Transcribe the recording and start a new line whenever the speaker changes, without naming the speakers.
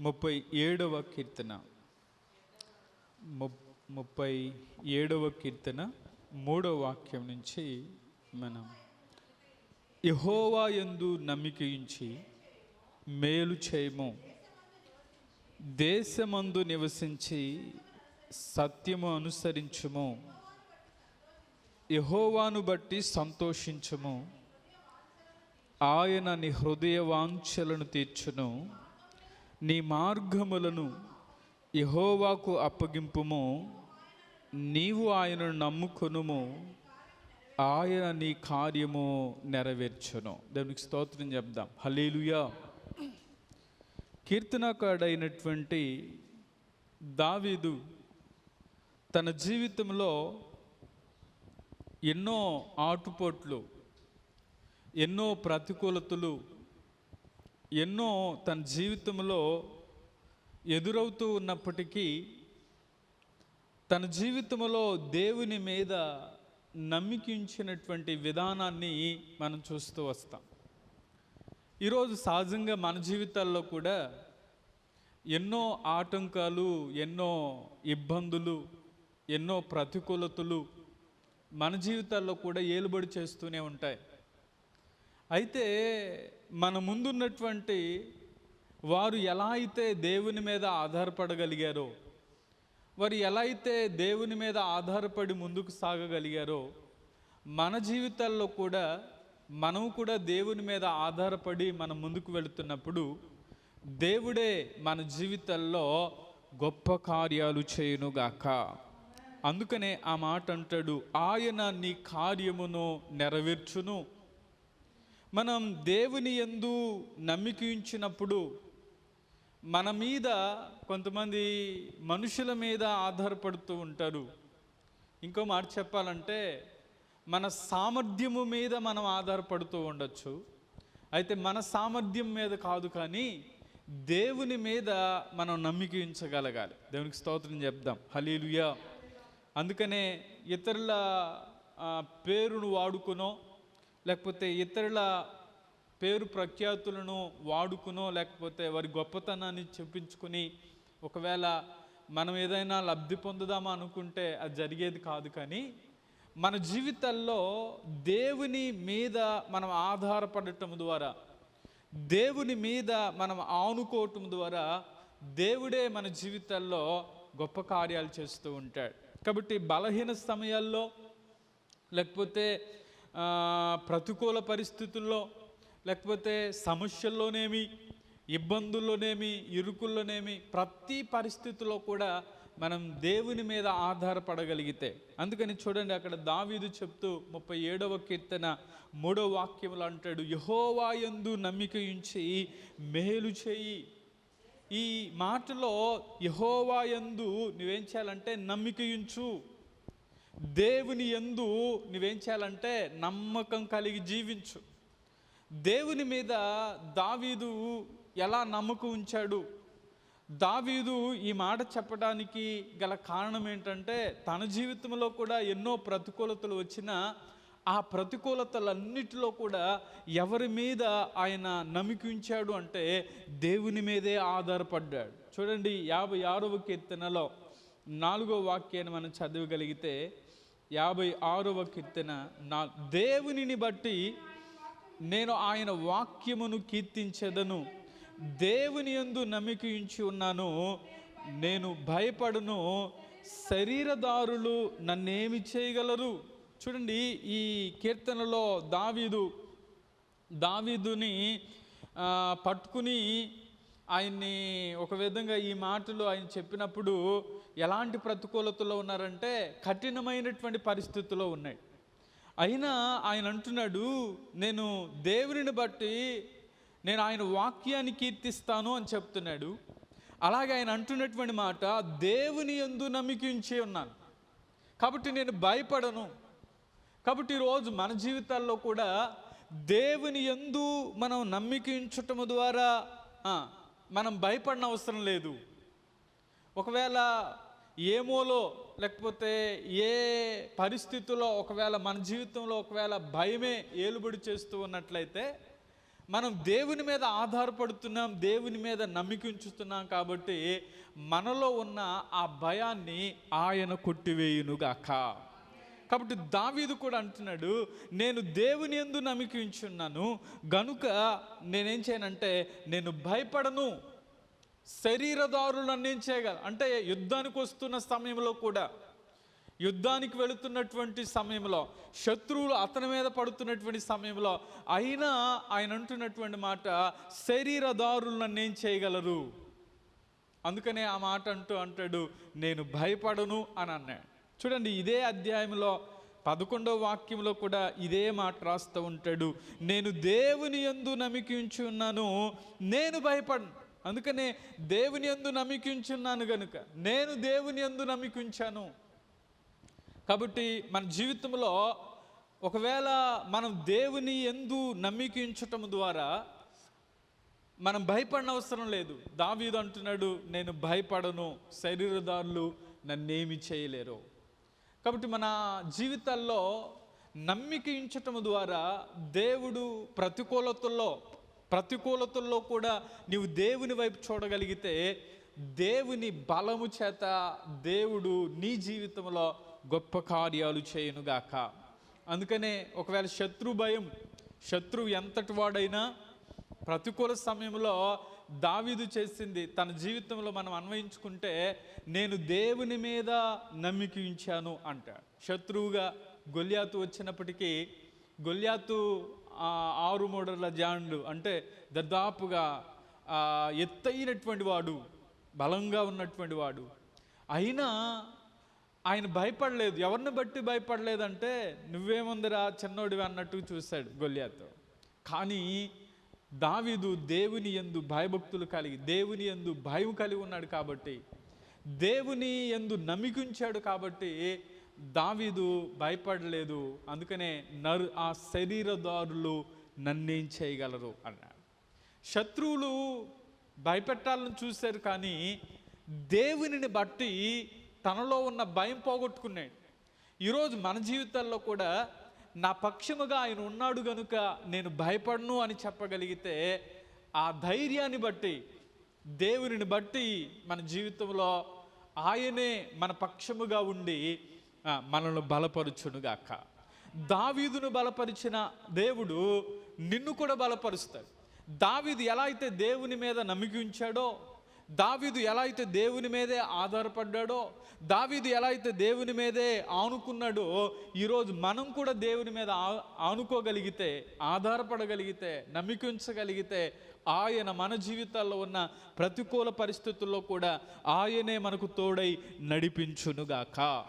ముప్పై ఏడవ కీర్తన. ముప్పై ఏడవ కీర్తన మూడవ వాక్యం నుంచి మనం. యహోవా యందు నమ్మిక ఉంచి మేలు చేయము. దేశమందు నివసించి సత్యము అనుసరించుము. యహోవాను బట్టి సంతోషించుము. ఆయన నీ హృదయ వాంఛలను తీర్చును. నీ మార్గములను యహోవాకు అప్పగింపుము నీవు ఆయనను నమ్ముకొనుము ఆయన నీ కార్యము నెరవేర్చును. దేవునికి స్తోత్రం చెప్దాం. హలేలుయా కీర్తనకాడైనటువంటి దావీదు తన జీవితంలో ఎన్నో ఆటుపోట్లు ఎన్నో ప్రతికూలతలు ఎన్నో తన జీవితంలో ఎదురవుతూ ఉన్నప్పటికీ తన జీవితంలో దేవుని మీద నమ్మికించినటువంటి విధానాన్ని మనం చూస్తూ వస్తాం. ఈరోజు సహజంగా మన జీవితాల్లో కూడా ఎన్నో ఆటంకాలు ఎన్నో ఇబ్బందులు ఎన్నో ప్రతికూలతలు మన జీవితాల్లో కూడా ఏలుబడి చేస్తూనే ఉంటాయి. అయితే మన ముందున్నటువంటి వారు ఎలా అయితే దేవుని మీద ఆధారపడగలిగారో వారు ఎలా అయితే దేవుని మీద ఆధారపడి ముందుకు సాగగలిగారో మన జీవితాల్లో కూడా మనం కూడా దేవుని మీద ఆధారపడి మనం ముందుకు వెళుతున్నప్పుడు దేవుడే మన జీవితాల్లో గొప్ప కార్యాలు చేయునుగాక. అందుకనే ఆ మాట అంటాడు ఆయన నీ కార్యమును నెరవేర్చును మనం దేవుని ఎందు నమ్మికించినప్పుడు మన మీద కొంతమంది మనుషుల మీద ఆధారపడుతూ ఉంటారు. ఇంకో మాట చెప్పాలంటే మన సామర్థ్యము మీద మనం ఆధారపడుతూ ఉండొచ్చు. అయితే మన సామర్థ్యం మీద కాదు కానీ దేవుని మీద మనం నమ్మికించగలగాలి దేవునికి స్తోత్రం చెప్దాం. హలీలుయా అందుకనే ఇతరుల పేరును వాడుకునో లేకపోతే ఇతరుల పేరు ప్రఖ్యాతులను వాడుకునో లేకపోతే వారి గొప్పతనాన్ని చెప్పించుకొని ఒకవేళ మనం ఏదైనా లబ్ధి పొందుదామా అనుకుంటే అది జరిగేది కాదు కానీ మన జీవితాల్లో దేవుని మీద మనం ఆధారపడటం ద్వారా దేవుని మీద మనం ఆనుకోవటం ద్వారా దేవుడే మన జీవితాల్లో గొప్ప కార్యాలు చేస్తూ ఉంటాడు. కాబట్టి బలహీన సమయాల్లో లేకపోతే ప్రతికూల పరిస్థితుల్లో లేకపోతే సమస్యల్లోనేమి ఇబ్బందుల్లోనేమి ఇరుకుల్లోనేమి ప్రతి పరిస్థితిలో కూడా మనం దేవుని మీద ఆధారపడగలిగితే. అందుకని చూడండి అక్కడ దావీదు చెప్తూ ముప్పై ఏడవ కీర్తన మూడవ వాక్యంలో అంటాడు యహోవాయందు నమ్మిక ఉంచి మేలు చేయి. ఈ మాటలో యహోవాయందు నువ్వేం చేయాలంటే నమ్మిక ఉంచు. దేవుని ఎందు నువ్వేం చేయాలంటే నమ్మకం కలిగి జీవించు. దేవుని మీద దావీదు ఎలా నమ్మకం ఉంచాడు? దావీదు ఈ మాట చెప్పడానికి గల కారణం ఏంటంటే తన జీవితంలో కూడా ఎన్నో ప్రతికూలతలు వచ్చినా ఆ ప్రతికూలతలన్నిటిలో కూడా ఎవరి మీద ఆయన నమికించాడు ఉంచాడు అంటే దేవుని మీదే ఆధారపడ్డాడు. చూడండి యాభై ఆరవ కీర్తనలో నాలుగో వాక్యాన్ని మనం చదవగలిగితే యాభై ఆరవ కీర్తన నా దేవునిని బట్టి నేను ఆయన వాక్యమును కీర్తించెదను. దేవుని యందు నమ్మికించి ఉన్నాను. నేను భయపడును. శరీరదారులు నన్నేమి చేయగలరు? చూడండి ఈ కీర్తనలో దావీదు దావీదుని పట్టుకుని ఆయన్ని ఒక విధంగా ఈ మాటలు ఆయన చెప్పినప్పుడు ఎలాంటి ప్రతికూలతలో ఉన్నారంటే కఠినమైనటువంటి పరిస్థితుల్లో ఉన్నాయి. అయినా ఆయన అంటున్నాడు నేను దేవుని బట్టి నేను ఆయన వాక్యాన్ని కీర్తిస్తాను అని చెప్తున్నాడు. అలాగే ఆయన అంటున్నటువంటి మాట దేవుని యందు నమ్మికించి ఉన్నాను. కాబట్టి నేను భయపడను. కాబట్టి ఈరోజు మన జీవితాల్లో కూడా దేవుని యందు మనం నమ్మికించటము ద్వారా మనం భయపడిన అవసరం లేదు. ఒకవేళ ఏమోలో లేకపోతే ఏ పరిస్థితుల్లో ఒకవేళ మన జీవితంలో ఒకవేళ భయమే ఏలుబడి చేస్తూ ఉన్నట్లయితే మనం దేవుని మీద ఆధారపడుతున్నాం దేవుని మీద నమ్మిక ఉంచుతున్నాం కాబట్టి మనలో ఉన్న ఆ భయాన్ని ఆయన కొట్టివేయునుగాక. కాబట్టి దావీదు కూడా అంటున్నాడు నేను దేవుని ఎందు నమ్మకించున్నాను గనుక నేనేం చేయనంటే నేను భయపడను. శరీరదారులు నేను చేయగల అంటే యుద్ధానికి వస్తున్న సమయంలో కూడా యుద్ధానికి వెళుతున్నటువంటి సమయంలో శత్రువులు అతని మీద పడుతున్నటువంటి సమయంలో అయినా ఆయన అంటున్నటువంటి మాట శరీరదారులు నన్ను ఏం చేయగలరు. అందుకనే ఆ మాట అంటూ అంటాడు నేను భయపడను అని అన్నాడు. చూడండి ఇదే అధ్యాయంలో పదకొండవ వాక్యంలో కూడా ఇదే మాట రాస్తూ ఉంటాడు. నేను దేవుని యందు నమికించున్నాను ఉన్నాను నేను భయపడను అందుకనే దేవుని యందు నమికించున్నాను గనుక నేను దేవుని యందు నమికించాను కాబట్టి మన జీవితంలో ఒకవేళ మనం దేవుని ఎందు నమ్మికించటం ద్వారా మనం భయపడిన అవసరం లేదు. దావీదు అంటున్నాడు నేను భయపడను శరీరదారులు నన్నేమి చేయలేరు. కాబట్టి మన జీవితాల్లో నమ్మిక ద్వారా దేవుడు ప్రతికూలతల్లో ప్రతికూలతల్లో కూడా నీవు దేవుని వైపు చూడగలిగితే దేవుని బలము చేత దేవుడు నీ జీవితంలో గొప్ప కార్యాలు చేయనుగాక. అందుకనే ఒకవేళ శత్రు భయం శత్రువు ఎంతటి వాడైనా ప్రతికూల సమయంలో దావీదు చేసింది తన జీవితంలో మనం అన్వయించుకుంటే నేను దేవుని మీద నమ్మిక ఉంచాను అంట శత్రువుగా గొల్యాతు వచ్చినప్పటికీ గొల్యాతు ఆరు మూడల జాండు అంటే దాదాపుగా ఎత్తైనటువంటి వాడు బలంగా ఉన్నటువంటి వాడు. అయినా ఆయన భయపడలేదు. ఎవరిని బట్టి భయపడలేదంటే నువ్వేముందిరా చిన్నోడివి అన్నట్టు చూశాడు గొల్యాతో. కానీ దావీదు దేవుని ఎందు భయభక్తులు కలిగి దేవుని ఎందు భయం కలిగి ఉన్నాడు కాబట్టి దేవుని ఎందు నమికించాడు కాబట్టి దావీదు భయపడలేదు. అందుకనే నరు ఆ శరీరదారులు నన్నేం చేయగలరు అన్నాడు. శత్రువులు భయపెట్టాలని చూశారు కానీ దేవునిని బట్టి తనలో ఉన్న భయం పోగొట్టుకున్నాడు. ఈరోజు మన జీవితాల్లో కూడా నా పక్షముగా ఆయన ఉన్నాడు గనుక నేను భయపడను అని చెప్పగలిగితే ఆ ధైర్యాన్ని బట్టి దేవునిని బట్టి మన జీవితంలో ఆయనే మన పక్షముగా ఉండి మనల్ని బలపరుచునుగాక. దావీదును బలపరిచిన దేవుడు నిన్ను కూడా బలపరుస్తాడు. దావీదు ఎలా అయితే దేవుని మీద నమ్మికి ఉంచాడో దావీదు ఎలా అయితే దేవుని మీదే ఆధారపడ్డాడో దావీదు ఎలా అయితే దేవుని మీదే ఆనుకున్నాడో ఈరోజు మనం కూడా దేవుని మీద ఆ- ఆనుకోగలిగితే ఆధారపడగలిగితే నమ్మికించగలిగితే ఆయన మన జీవితాల్లో ఉన్న ప్రతికూల పరిస్థితుల్లో కూడా ఆయనే మనకు తోడై నడిపించునుగాక.